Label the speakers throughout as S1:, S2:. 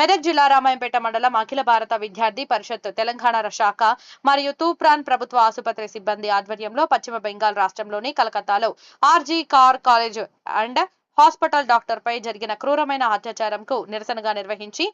S1: మెదక్ జిల్లా రామాయంపేట మండలం అఖిల భారత విద్యార్థి పరిషత్ తెలంగాణ శాఖ మరియు తూప్రాన్ ప్రభుత్వ ఆసుపత్రి సిబ్బంది ఆధ్వర్యంలో పశ్చిమ బెంగాల్ రాష్ట్రంలోని కలకత్తాలో R G Kar college and hospital doctor పై జరిగిన క్రూరమైన అత్యాచారంకు నిరసనగా నిర్వహించి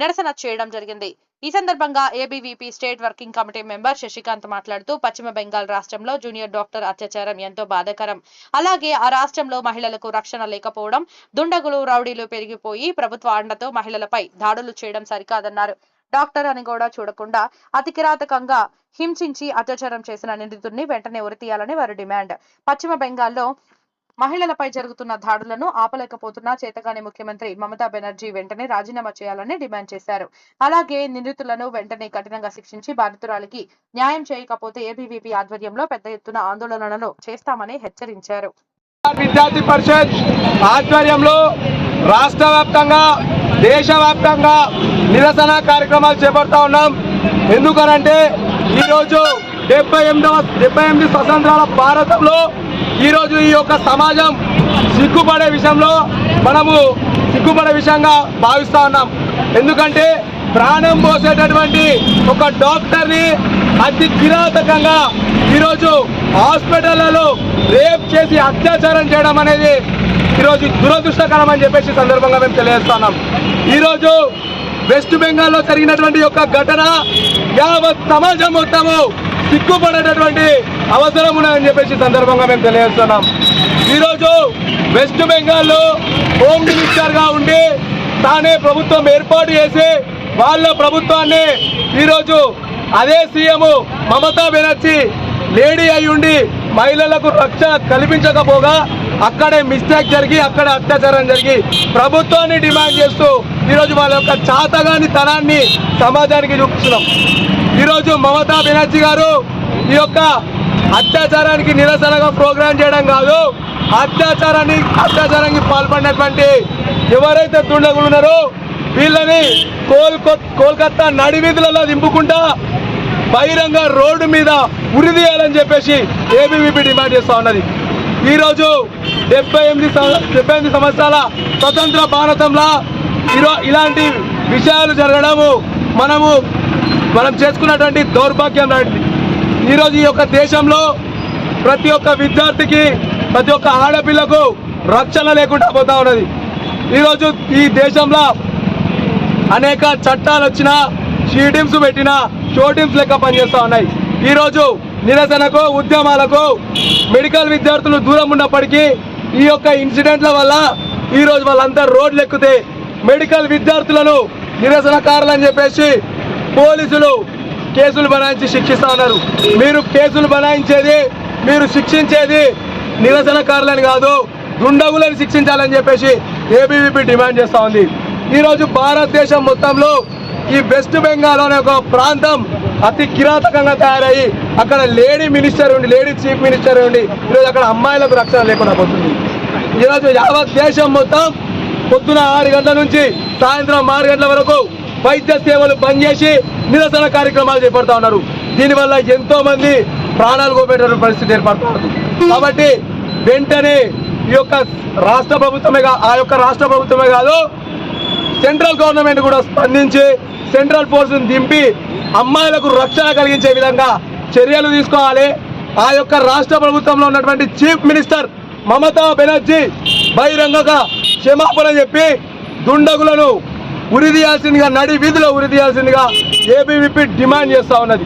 S1: నిరసన చేయడం జరిగింది. ఈ సందర్భంగా ABVP state working committee member Shashikanth మాట్లాడుతూ పశ్చిమ బెంగాల్ రాష్ట్రంలో జూనియర్ డాక్టర్ అత్యాచారం ఎంతో బాధాకరం. అలాగే ఆ రాష్ట్రంలో మహిళలకు రక్షణ లేకపోవడం దుండగులు రౌడీలు పెరిగిపోయి ప్రభుత్వ అండతో మహిళలపై దాడులు చేయడం సరికాదన్నారు. డాక్టర్ అని కూడా చూడకుండా అతి కిరాతకంగా హింసించి అత్యాచారం చేసిన నిందితుడిని వెంటనే ఉరితీయాలని వారు డిమాండ్. పశ్చిమ బెంగాల్లో మహిళలపై జరుగుతున్న దాడులను ఆపలేకపోతున్న చేతగాని ముఖ్యమంత్రి మమతా బెనర్జీ వెంటనే రాజీనామా చేయాలని డిమాండ్ చేశారు. అలాగే నిందితులను వెంటనే కఠినంగా శిక్షించి బాధితురాలికి న్యాయం చేయకపోతే ఏబీవీపీ ఆధ్వర్యంలో పెద్ద ఎత్తున ఆందోళనలను చేస్తామని హెచ్చరించారు.
S2: విద్యార్థి పరిషత్ ఆధ్వర్యంలో రాష్ట్ర వ్యాప్తంగా దేశవ్యాప్తంగా నిరసన కార్యక్రమాలు చేపడతా ఉన్నాం. ఎందుకనంటే ఈరోజు డెబ్బై ఎనిమిదవ డెబ్బై ఎనిమిది స్వతంత్రాల భారతంలో ఈరోజు ఈ యొక్క సమాజం సిగ్గుపడే విషయంలో మనము సిగ్గుపడే విషయంగా భావిస్తా ఉన్నాం. ఎందుకంటే ప్రాణం పోసేటటువంటి ఒక డాక్టర్ని అతి కిరాతకంగా ఈరోజు హాస్పిటళ్ళలో రేప్ చేసి అత్యాచారం చేయడం అనేది ఈరోజు దురదృష్టకరం అని చెప్పేసి సందర్భంగా మేము తెలియజేస్తున్నాం ఈరోజు వెస్ట్ బెంగాల్లో జరిగినటువంటి యొక్క ఘటన యావత్ సమాజం మొత్తము సిగ్గుపడేటటువంటి అవసరం ఉన్నదని చెప్పేసి సందర్భంగా మేము తెలియజేస్తున్నాం. ఈరోజు వెస్ట్ బెంగాల్లో హోమ్ మినిస్టర్గా ఉండి తానే ప్రభుత్వం ఏర్పాటు చేసి వాళ్ళ ప్రభుత్వాన్ని ఈరోజు అదే సీఎం మమతా బెనర్జీ లేడీ అయి ఉండి మహిళలకు రక్షణ కల్పించకపోగా అక్కడే మిస్టేక్ జరిగి అక్కడ అత్యాచారం జరిగి ప్రభుత్వాన్ని డిమాండ్ చేస్తూ ఈరోజు వాళ్ళ యొక్క చాతగాని తనాన్ని సమాజానికి చూపిస్తున్నాం. ఈరోజు మమతా బెనర్జీ గారు ఈ యొక్క అత్యాచారానికి నిరసనగా ప్రోగ్రాం చేయడం కాదు అత్యాచారాన్ని అత్యాచారానికి పాల్పడినటువంటి ఎవరైతే దుండగులు ఉన్నారో వీళ్ళని కోల్కో కోల్కత్తా నడివీధులలో దింపుకుంటా బహిరంగ రోడ్డు మీద ఉరిదీయాలని చెప్పేసి ఏబీవీపీ డిమాండ్ చేస్తా ఉన్నది. ఈరోజు డెబ్బై ఎనిమిది డెబ్బై ఎనిమిది సంవత్సరాల స్వతంత్ర భారతంలో ఈరో ఇలాంటి విషయాలు జరగడము మనము మనం చేసుకున్నటువంటి దౌర్భాగ్యం లాంటిది. ఈరోజు ఈ యొక్క దేశంలో ప్రతి ఒక్క విద్యార్థికి ప్రతి ఒక్క ఆడపిల్లకు రక్షణ లేకుండా పోతా ఉన్నది. ఈరోజు ఈ దేశంలో అనేక చట్టాలు వచ్చినా షీటిమ్స్ పెట్టినా షోటిమ్స్ లెక్క పనిచేస్తూ ఉన్నాయి. ఈరోజు నిరసనకు ఉద్యమాలకు మెడికల్ విద్యార్థులు దూరం ఉన్నప్పటికీ ఈ యొక్క ఇన్సిడెంట్ల వల్ల ఈరోజు వాళ్ళందరూ రోడ్లు ఎక్కితే మెడికల్ విద్యార్థులను నిరసనకారులని చెప్పేసి పోలీసులు కేసులు బనాయించి శిక్షిస్తా ఉన్నారు. మీరు కేసులు బనాయించేది మీరు శిక్షించేది నిరసనకారులని కాదు దుండగులను శిక్షించాలని చెప్పేసి ఏబీవీపీ డిమాండ్ చేస్తూ ఉంది. ఈరోజు భారతదేశం మొత్తంలో ఈ వెస్ట్ బెంగాల్ అనే ఒక ప్రాంతం అతి కిరాతకంగా తయారయ్యి అక్కడ లేడీ మినిస్టర్ ఉండి లేడీ చీఫ్ మినిస్టర్ ఉండి ఈరోజు అక్కడ అమ్మాయిలకు రక్షణ లేకుండా పోతుంది. ఈరోజు యావత్ దేశం మొత్తం పొద్దున ఆరు గంటల నుంచి సాయంత్రం ఆరు గంటల వరకు వైద్య సేవలు బంద్ చేసి నిరసన కార్యక్రమాలు చేపడతా ఉన్నారు. దీనివల్ల ఎంతో మంది ప్రాణాలు కోపేటటువంటి పరిస్థితి ఏర్పడుతుంది కాబట్టి వెంటనే ఈ యొక్క రాష్ట్ర ప్రభుత్వమే ఆ యొక్క రాష్ట్ర ప్రభుత్వమే కాదు సెంట్రల్ గవర్నమెంట్ కూడా స్పందించి సెంట్రల్ ఫోర్స్ని దింపి అమ్మాయిలకు రక్షణ కలిగించే విధంగా చర్యలు తీసుకోవాలి. ఆ యొక్క రాష్ట్ర ప్రభుత్వంలో ఉన్నటువంటి చీఫ్ మినిస్టర్ మమతా బెనర్జీ బహిరంగంగా క్షమాపణ చెప్పి దుండగులను ఉరిదీయాల్సిందిగా నడి వీధిలో ఉరిదీయాల్సిందిగా ఏబీవీపీ డిమాండ్ చేస్తూ ఉన్నది.